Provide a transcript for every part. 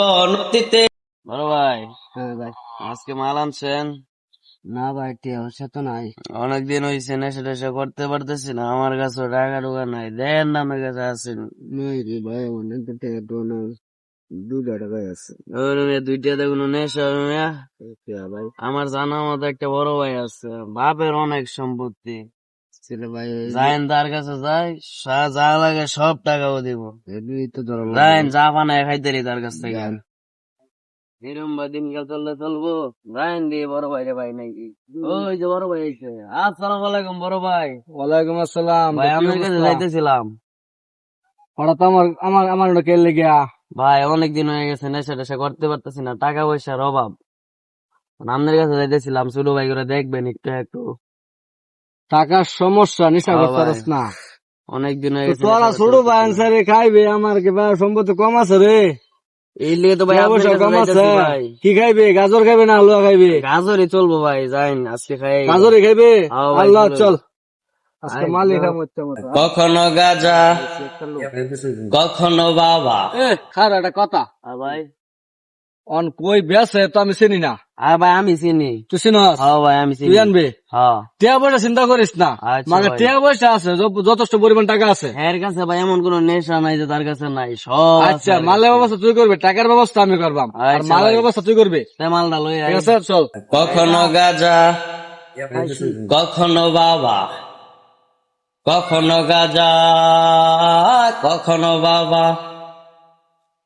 নদীতে বড় ভাই হ্যাঁ ভাই আজকে মাল আনছেন? না ভাই টিয়া তো নাই। অনেকদিন হয়েছে নেশা টেশা করতে পারতেছি না আমার কাছে টাকা টুকা নাই দেন না আমার কাছে রে ভাই অনেক তো না দুটা টাকায় আছে। দুইটা দেখুন নেশা ভাই। আমার জানা মতো একটা বড় ভাই আছে বাপের অনেক সম্পত্তি। ছেলে ভাই যাইন তার কাছে যাই সা- যা লাগে সব টাকাও দিব। তো যাইন চা বানায় খাইতে তার কাছ থেকে। এরম বা দিনকাল চললে চলবো। যাইন দিয়ে বড় ভাই রে ভাই নাকি? ওই যে বড় ভাই এসে। আসসালামু আলাইকুম বড় ভাই। ওয়ালাইকুম আসসালাম। ভাই আপনার কাছে যাইতেছিলাম। হঠাৎ আমার আমার আমার ওটা ভাই অনেক দিন হয়ে গেছে নেশা টেশা করতে পারতেছি না টাকা পয়সার অভাব। আপনার কাছে যাইতেছিলাম ছোট ভাই করে দেখবেন একটু একটু। টাকার সমস্যা নিশা করতে না। অনেক দিন হয়ে গেছে তোরা নেশা ছোট করতে ভাই না। খাইবে আমার কি ভাই সম্পত্তি কম আছে রে? এই লিগে তো ভাই টিয়া আপনার পয়সা কাছে কম আছে। কি খাইবে? গাজর খাইবে না খাইবে? গাজরই চলবো ভাই যাইন আজকে খাই গাজরে খাইবে? আল্লাহ চল। মালিক গো। আমার মতো। কখনো গাজা কখনো বাবা। এ খার একটা কথা। ভাই। অন কই বেসে তো আমি চিনি না। আর ভাই আমি চিনি। তুই চিনস হ্যাঁ ভাই আমি চিনি। তুই আনবে? হ্যাঁ। টিয়া পয়সা চিন্তা করিস না। আচ্ছা মানে টিয়া পয়সা আছে যথেষ্ট পরিমাণ টাকা আছে। এর কাছে ভাই এমন কোন নেশা নাই যে তার কাছে নাই সব আচ্ছা মালের ব্যবস্থা তুই করবে টাকার ব্যবস্থা আমি করবাম। আর আচ্ছা মালের ব্যবস্থা তুই করবে। তাই মালটা লই ঠিক আছে চল। কখনো গাজা কখনো বাবা কখনো গাজা কখনো বাবা।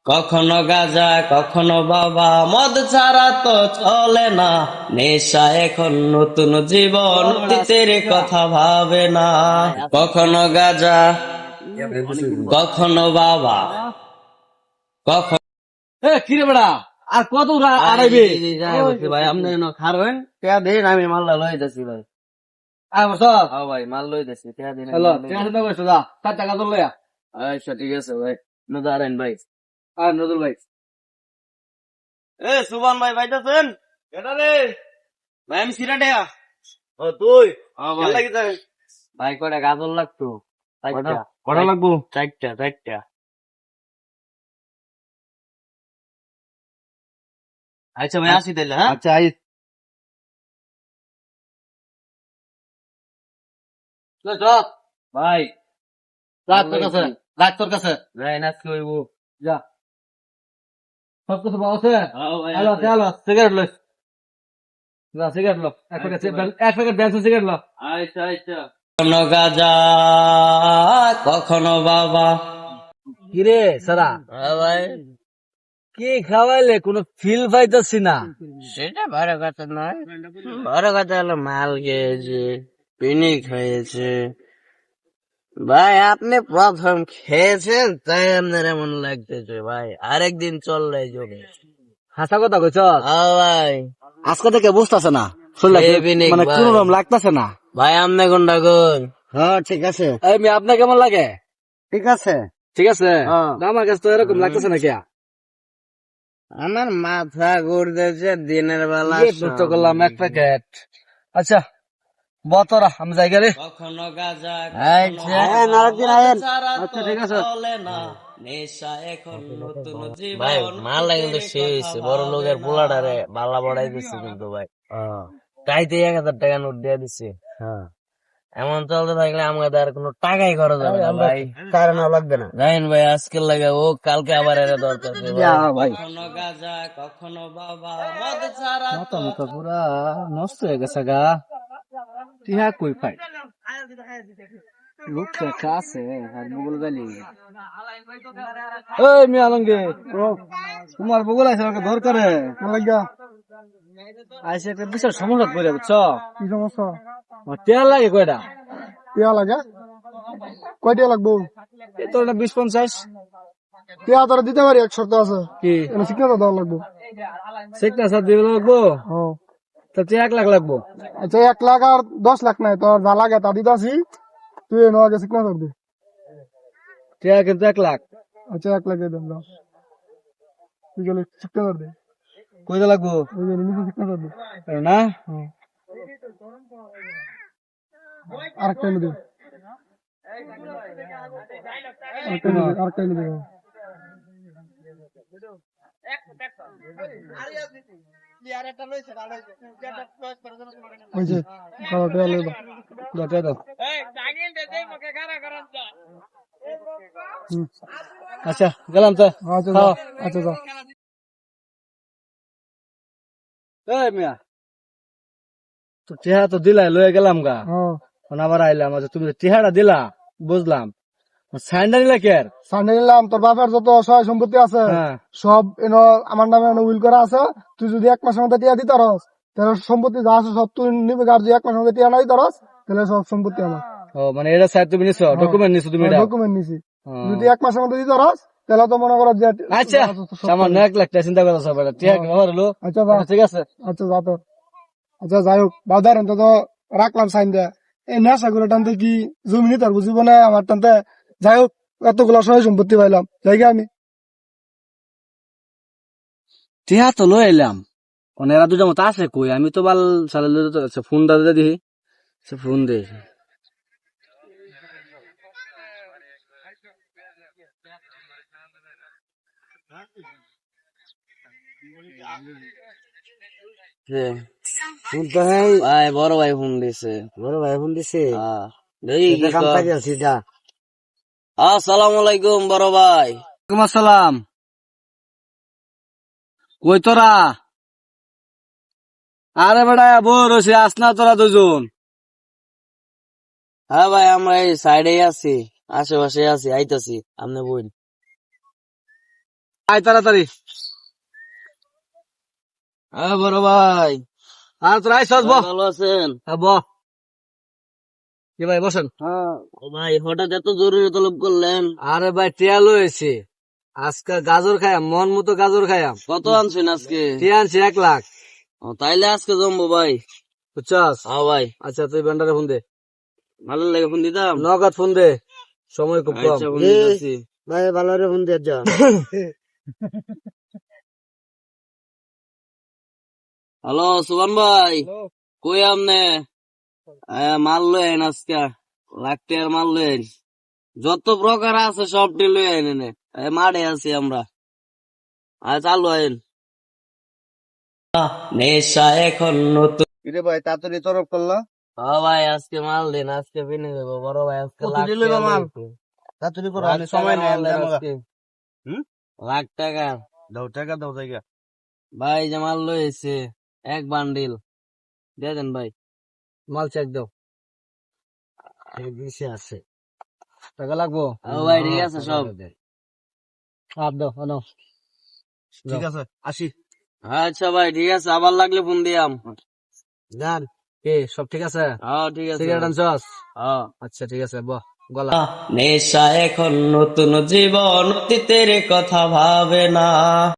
কখনো গাজা কখনো বাবা। মদ ছাড়া তো চলে না। নেশা এখন নতুন জীবন অতীতের কথা ভাবে না। কখনো গাজা কখনো বাবা। কখন কিরে বেড়া? আর কত আড়াইবে? ভাই আপনি খারবেন দিন আমি মালটা লই যাচ্ছি ভাই। ভাই মাল লই দিন টাকা লয়া আচ্ছা ঠিক আছে ভাই। না দাঁড়ান ভাই। আর নজরুল ভাই। এ সুবান ভাই পাইতেছেন? এটা রে? ভাই আমি সিরাটেয়া। ও তুই? হ্যাঁ ভাই। ভাই কয়টা গাজর লাগতো? কটা লাগবো? চারটা চারটা। আচ্ছা ভাই আসি তাহলে হ্যাঁ? আচ্ছা আই ভাই। রাখ তোর কাছে রাখ তোর কাছে। ভাই নাচ কইব যা। সব কিছু পাওয়া আছে? হ্যাঁ হ্যালো হ্যালো সিগারেট লই যা সিগারেট লো এক প্যাকেট এক প্যাকেট ব্যান্সন সিগারেট লো আচ্ছা আচ্ছা। কখনো গাজা কখনো বাবা। কিরে সারা? হ্যাঁ ভাই। কি খাওয়াইলে কোনো ফিল পাইতাছি না? সেটা বড় কথা নয়। বড় কথা হলো মাল খেয়েছে পিনি খেয়েছে ভাই আপনি প্রথম খেয়েছেন তাই আপনার এমন লাগতেছে ভাই। আরেকদিন চললে যাবে হাসা কথা কইছ? ভাই। আজকে থেকে বুঝতাছে না। শরীর মানে ভাই। কোন রকম না। ভাই আপনি কোনটা কোন হ্যাঁ ঠিক আছে। মেয়ে আপনার কেমন লাগে? ঠিক আছে। ঠিক আছে? হ্যাঁ। আমার কাছে তো এরকম লাগতেছে না কিয়া। আমার মাথা ঘুরতেছে দিনের বেলা করলাম এক প্যাকেট আচ্ছা বতরা আমি যাই গেলে। কখনো গাজা আচ্ছা আচ্ছা ঠিক আছে। নেশা এখন নতুন ভাই জীবন মালটা কিন্তু শেষ বড় লোকের পোলাটারে বালা বড়াই দিচ্ছে কিন্তু ভাই। তাইতে এক হাজার টাকা নোট দিয়ে দিচ্ছে হ্যাঁ। এমন চলতে থাকলে আমাদের আর কোনো টাকাই খরচ হবে না ভাই। কারণ লাগবে না। জানেন ভাই আজকের লাগে ও কালকে আবার এর দরকার ভাই। কখনো গাজা কখনো বাবা মদ ছাড়া পুরা নষ্ট হয়ে গেছে গা। টিহা কই পাই লোক দেখা আছে আর বগুল গালি এই মি আলঙ্গে তোমার বগুল আছে আমাকে দরকারে লাগা আইসে একটা বিশাল সমস্যা পড়ে বুঝছ? কি সমস্যা? তেল লাগে কয়টা? টিয়া লাগে? কয়টা লাগবো? এই তো একটা বিশ পঞ্চাশ। টিয়া তোরা দিতে পারি এক সপ্তাহ আছে। কি? সিগনেচার দেওয়া লাগবো। সাত দিবে লাগবো? হ্যাঁ তা এক লাখ লাগবো? আচ্ছা এক লাখ আর দশ লাখ নাই তোর যা লাগে তা দিতে আসি তুই এনে আগে কিন্তু এক লাখ। আচ্ছা এক লাখ দেন দাও। তুই গেলে সিগনেচার দে। কইতে লাগবো? ওই যে নিচে সিগনেচার দে। এই না? এনে দে। আরেকটা এনে দাও হুম। আচ্ছা গেলাম তো আচ্ছা যাও আচ্ছা মিয়া তো টিহা তো দিলাই লয়ে গেলাম গা। হ্যাঁ আবার আইলাম আচ্ছা তুমি তো টিহাটা দিলা বুঝলাম। তোর বাপের যত সহায় সম্পত্তি আছে হ্যাঁ। সব এনো আমার নামে উইল করা আছে। তুই যদি এক মাসের মধ্যে টিয়া দিতে তাহলে সম্পত্তি যা আছে সব তুই নিবি। আর যদি এক মাসের মধ্যে টিয়া না দিতে তাহলে সব সম্পত্তি আমার। ও মানে এটা সাইড তুমি নিছো? ডকুমেন্ট নিছো তুমি এটা? ডকুমেন্ট নিছি। যদি এক মাসের মধ্যে দিতে তাহলে তো মনে করো যে আচ্ছা সামান্য এক লাখ টাকা চিন্তা করো সব এটা। ব্যবহার হলো? আচ্ছা ঠিক আছে। আচ্ছা যা তো। আচ্ছা যাই হোক বাজার তো রাখলাম সাইন দেয়া এই নেশা করে টানতে কি জমি নিতে আর বুঝিব না আমার টানতে যাই হোক এতগুলা সহায় সম্পত্তি পাইলাম জায়গা আমি। টিহা তো লয়ে এলাম। মানে এরা দুটো মতো আছে কই? আমি তো বাল সালে ফোন দাদা দিই সে ফোন দে। ফোন তো হ্যাঁ ভাই বড় ভাই ফোন দিছে। বড় ভাই ফোন দিছে? আসসালামু আলাইকুম বড় ভাই। ওয়ালাইকুম আসসালাম। কই তোরা? আরে বেটা বই রয়েছে আস না তোরা দুজন। হ্যাঁ ভাই আমরা এই সাইডে আছি আশেপাশে আছি আইতাছি আপনি বই আয় তাড়াতাড়ি। হ্যাঁ বড় ভাই। আর তোরা আইসস ভালো আছেন? হ্যাঁ, কি ভাই বসেন? ও ভাই হঠাৎ এত জরুরি তলব করলেন? আরে ভাই টিয়া লয়েছে আজকে গাজর খায়াম মন মতো গাজর খায়াম কত আনছেন আজকে? টিয়া আনছি এক লাখ। ও তাইলে আজকে জমবো ভাই। বুঝছস? হ্যাঁ ভাই। আচ্ছা তুই ব্যান্ডারে ফোন দে। ভালো লাগে ফোন দিতাম? নগদ ফোন দে। সময় খুব কম। আচ্ছা ভাই ভালো রে ফোন দে যা। হ্যালো সুবান ভাই। কই আমনে লয়েন আজকে লাখ টাকার মাল লয়েন যত প্রকার আছে সবটি লয়ে আইন মাঠে আছি আমরা। আর চালু আইন। নেশা এখন নতুন। রে ভাই তাড়াতাড়ি তরফ করলা? ও ভাই আজকে মাল দিন আজকে বিনে দেবো। বড় ভাই আজকে লাখ টাকা মাল? তাড়াতাড়ি করো আমি সময় নেই আজকে। হুম? লাখ টাকা। দাও টাকা দাও জায়গা। ভাই যে মাল লয়েছে এক বান্ডিল। দিয়ে দেন ভাই। মাল চেক দাও আছে। টাকা লাগবো? ও ভাই ঠিক আছে সব। আপ দাও আনো ঠিক আছে আসি। আচ্ছা ভাই ঠিক আছে আবার লাগলে ফোন দিয়াম জান এ সব ঠিক আছে? হ্যাঁ ঠিক আছে। সিগারেট আনছস? হ্যাঁ। আচ্ছা ঠিক আছে বহ গলা। নেশা এখন নতুন জীবন অতীতের কথা ভাবে না।